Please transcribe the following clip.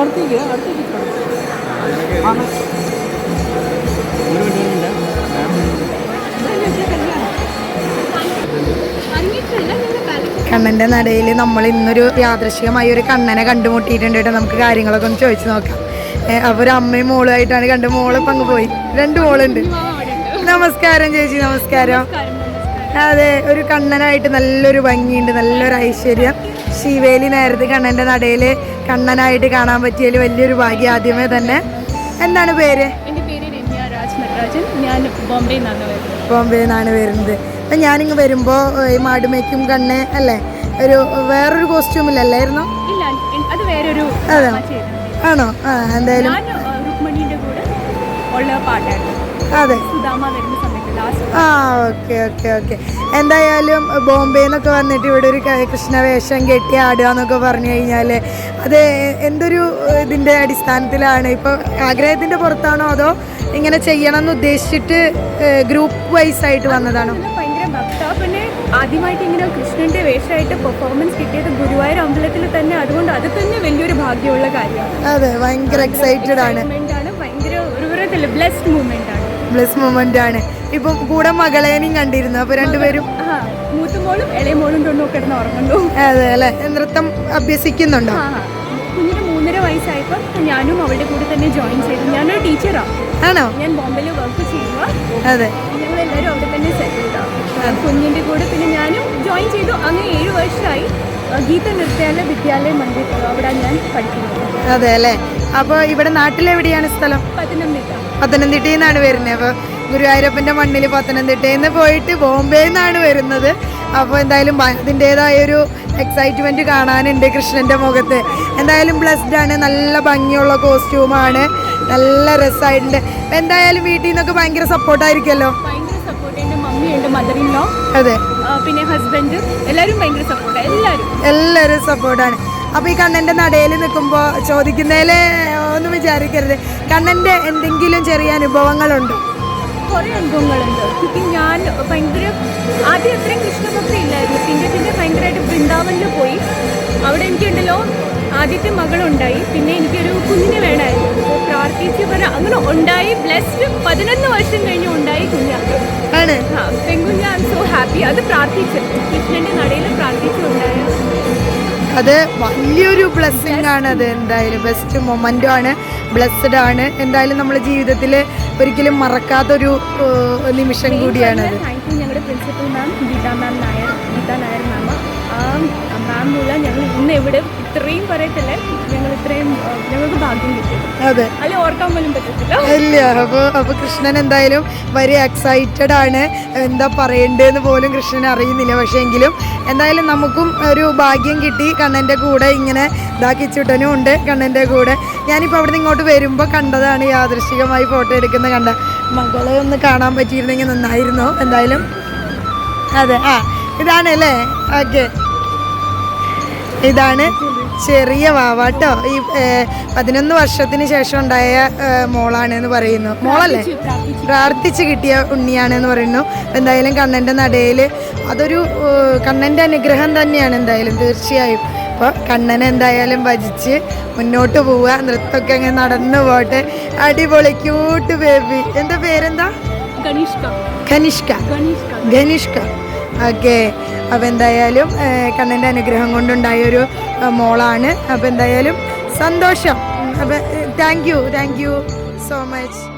അടുത്തേക്ക് ആണ്? കണ്ണന്റെ നടയിൽ നമ്മൾ ഇന്നൊരു യാദൃശികമായി ഒരു കണ്ണനെ കണ്ടുമുട്ടിയിട്ടുണ്ട് കേട്ടോ. നമുക്ക് കാര്യങ്ങളൊക്കെ ഒന്ന് ചോദിച്ചു നോക്കാം. ഏ, അപ്പൊ ഒരു അമ്മയും മോളുമായിട്ടാണ് കണ്ട് മോളെ പങ്ക് പോയി. രണ്ട് മോളുണ്ട്. നമസ്കാരം ചേച്ചി നമസ്കാരം. അതെ ഒരു കണ്ണനായിട്ട് നല്ലൊരു ഭംഗിയുണ്ട് നല്ലൊരു ഐശ്വര്യം. ശിവേലി നേരത്തെ കണ്ണന്റെ നടയിൽ കണ്ണനായിട്ട് കാണാൻ പറ്റിയതിൽ വലിയൊരു ഭാഗ്യം ആദ്യമേ തന്നെ. എന്താണ് പേര്? എന്റെ പേര് രമ്യ രാജ് നടരാജൻ. ഞാൻ ബോംബെയിൽ നിന്നാണ് വരുന്നത്. ബോംബെ നിന്നാണ് വരുന്നത്. അപ്പം ഞാനിങ്ങ് വരുമ്പോൾ ഈ മാടുമേക്കും കണ്ണ് അല്ലേ? ഒരു വേറൊരു കോസ്റ്റ്യൂമിലല്ലായിരുന്നോ ഇല്ല എൻ- അത് വേറൊരു. ആണോ? ആ എന്തായാലും. ഉള്ള പാട്ടായിരുന്നു. അതെ. സുധാമ വരുന്ന ആ ഓക്കെ ഓക്കെ ഓക്കെ എന്തായാലും ബോംബെ എന്നൊക്കെ വന്നിട്ട് ഇവിടെ ഒരു കൃഷ്ണ കൃഷ്ണവേഷം കെട്ടി ആടുക എന്നൊക്കെ പറഞ്ഞു കഴിഞ്ഞാൽ അത് എന്തൊരു ഇതിന്റെ അടിസ്ഥാനത്തിലാണ്? ഇപ്പോൾ ആഗ്രഹത്തിന്റെ പുറത്താണോ അതോ ഇങ്ങനെ ചെയ്യണം എന്ന് ഉദ്ദേശിച്ചിട്ട് ഗ്രൂപ്പ് വൈസ് ആയിട്ട് വന്നതാണോ? ആദ്യമായിട്ട് ഇങ്ങനെ കൃഷ്ണന്റെ വേഷമായിട്ട് പെർഫോമൻസ് കിട്ടിയത് ഗുരുവായൂർ അമ്പലത്തിൽ തന്നെ. അതുകൊണ്ട് അത് തന്നെ വലിയൊരു ഭാഗ്യമുള്ള കാര്യമാണ്. അതെ ഭയങ്കര എക്സൈറ്റഡ് ആണ്. ഭയങ്കര ഒരു ബ്ലെസ്ഡ് മൂമെന്റ് ആണ്. ബ്ലസ് മൊമെന്റ് ആണ്. ഇപ്പം കൂടെ മകളേനെയും കണ്ടിരുന്നു. അപ്പൊ രണ്ടുപേരും മൂത്തുമോളും ഇളയമോളും തൊണ്ണു കിടന്ന് ഉറങ്ങുന്നു. അതെ അല്ലെ? നൃത്തം അഭ്യസിക്കുന്നുണ്ടോ? കുഞ്ഞിന് മൂന്നര വയസ്സായപ്പോൾ ഞാനും അവളുടെ കൂടെ തന്നെ ജോയിൻ ചെയ്തു. ഞാനൊരു ടീച്ചറാണ് ആണോ? ഞാൻ ബോംബെയിൽ വർക്ക് ചെയ്യുക അതെ. ഞങ്ങളെല്ലാവരും അവിടെ തന്നെ സെറ്റിൽഡാണ് കുഞ്ഞിന്റെ കൂടെ പിന്നെ ഞാനും ജോയിൻ ചെയ്തു. അങ്ങനെ ഏഴ് വർഷമായി ഗീത നൃത്യാലയ വിദ്യാലയ മന്ദിർ അവിടെ ഞാൻ പഠിക്കുന്നത്. അതെ അല്ലെ? അപ്പൊ ഇവിടെ നാട്ടിലെവിടെയാണ് സ്ഥലം? പത്തനംതിട്ട. പത്തനംതിട്ടയിൽ നിന്നാണ് വരുന്നത്. അപ്പോൾ ഗുരുവായൂരപ്പന്റെ മണ്ണിൽ പത്തനംതിട്ടയിൽ നിന്ന് പോയിട്ട് ബോംബെയിൽ നിന്നാണ് വരുന്നത്. അപ്പോൾ എന്തായാലും അതിന്റെതായൊരു എക്സൈറ്റ്മെന്റ് കാണാനുണ്ട് കൃഷ്ണന്റെ മുഖത്ത്. എന്തായാലും ബ്ലസ്ഡ് ആണ്. നല്ല ഭംഗിയുള്ള കോസ്റ്റ്യൂമാണ് നല്ല രസമായിട്ടുണ്ട് അപ്പോൾ എന്തായാലും വീട്ടിൽ നിന്നൊക്കെ ഭയങ്കര സപ്പോർട്ടായിരിക്കുമല്ലോ അതെ. പിന്നെ ഹസ്ബൻഡ് എല്ലാവരും ഭയങ്കര സപ്പോർട്ടാണ് എല്ലാവരും. എല്ലാവരും സപ്പോർട്ടാണ് അപ്പോൾ ഈ കണ്ണന്റെ നടയിൽ നിൽക്കുമ്പോൾ ചോദിക്കുന്നതിൽ ഒന്നും വിചാരിക്കരുത്. കണ്ണന്റെ എന്തെങ്കിലും ചെറിയ അനുഭവങ്ങളുണ്ടോ? കുറേ അനുഭവങ്ങളുണ്ട്. ഞാൻ ഭയങ്കര ആദ്യം അത്രയും കൃഷ്ണഭക്തി ഇല്ലായിരുന്നു പിന്നെ പിന്നെ ഭയങ്കരമായിട്ട് വൃന്ദാവനിൽ പോയി. അവിടെ എനിക്കുണ്ടല്ലോ ആദ്യത്തെ മകളുണ്ടായി. പിന്നെ എനിക്കൊരു കുഞ്ഞിനെ വേണമായിരുന്നു. അപ്പോൾ പ്രാർത്ഥിച്ച് പറ അങ്ങനെ ഉണ്ടായി. ബ്ലെസ്ഡ് പതിനൊന്ന് വർഷം കഴിഞ്ഞ് ഉണ്ടായി കുഞ്ഞാണ് പെൺകുഞ്ഞ ഐ എം സോ ഹാപ്പി അത് പ്രാർത്ഥിച്ചു. കൃഷ്ണന്റെ നടയിൽ പ്രാർത്ഥിച്ചുണ്ടായ അത് വലിയൊരു ബ്ലെസ്സിങ് ആണ് അത് എന്തായാലും. ബെസ്റ്റ് മൊമെന്റും ആണ്. ബ്ലെസ്ഡ് ആണ്. എന്തായാലും നമ്മുടെ ജീവിതത്തിൽ ഒരിക്കലും മറക്കാത്തൊരു നിമിഷം കൂടിയാണ് ഞങ്ങളുടെ principal ma'am Geetha ma'am Nair Geetha Nair ma'am മൂലം ഞങ്ങൾ ഇന്ന് എവിടെ ഇത്രയും പറയത്തില്ല? ഞങ്ങൾ ഇത്രയും ഞങ്ങൾക്ക് ഭാഗ്യം കിട്ടി. അതെ. അല്ലെ ഓർക്കാൻ പോലും പറ്റത്തില്ല. ഇല്ല അപ്പോൾ അപ്പോൾ കൃഷ്ണൻ എന്തായാലും വരി എക്സൈറ്റഡ് ആണ്. എന്താ പറയേണ്ടതെന്ന് പോലും കൃഷ്ണൻ അറിയുന്നില്ല. പക്ഷേ എങ്കിലും എന്തായാലും നമുക്കും ഒരു ഭാഗ്യം കിട്ടി. കണ്ണന്റെ കൂടെ ഇങ്ങനെ ഇതാക്കിച്ചുട്ടനും ഉണ്ട് കണ്ണന്റെ കൂടെ. ഞാനിപ്പോൾ അവിടെ നിന്ന് ഇങ്ങോട്ട് വരുമ്പോൾ കണ്ടതാണ് യാദൃശികമായി ഫോട്ടോ എടുക്കുന്ന കണ്ട. മകളെ ഒന്ന് കാണാൻ പറ്റിയിരുന്നെങ്കിൽ നന്നായിരുന്നു? എന്തായാലും. അതെ ആ ഇതാണ് അല്ലേ ഓക്കെ ഇതാണ് ചെറിയ വാവാട്ടോ ഈ പതിനൊന്ന് വർഷത്തിന് ശേഷം ഉണ്ടായ മോളാണ് എന്ന് പറയുന്നു. മോളല്ലേ? പ്രാർത്ഥിച്ച്. കിട്ടിയ ഉണ്ണിയാണ് എന്ന് പറയുന്നു. എന്തായാലും കണ്ണന്റെ നടയിൽ അതൊരു കണ്ണന്റെ അനുഗ്രഹം തന്നെയാണ് എന്തായാലും തീർച്ചയായും. അപ്പോൾ കണ്ണനെ എന്തായാലും ഭജിച്ച് മുന്നോട്ട് പോവുക. നൃത്തമൊക്കെ അങ്ങനെ നടന്നു പോട്ടെ. അടിപൊളി ക്യൂട്ട് ബേബി എന്താ പേരെന്താ? ഖനിഷ്ക ഖനിഷ്ക ധനുഷ്ക ഓക്കെ. അപ്പോൾ എന്തായാലും കണ്ണന്റെ അനുഗ്രഹം കൊണ്ടുണ്ടായ ഒരു ഏഹ്, മോളാണ്. അപ്പോൾ എന്തായാലും സന്തോഷം. അപ്പോൾ thank you thank you so much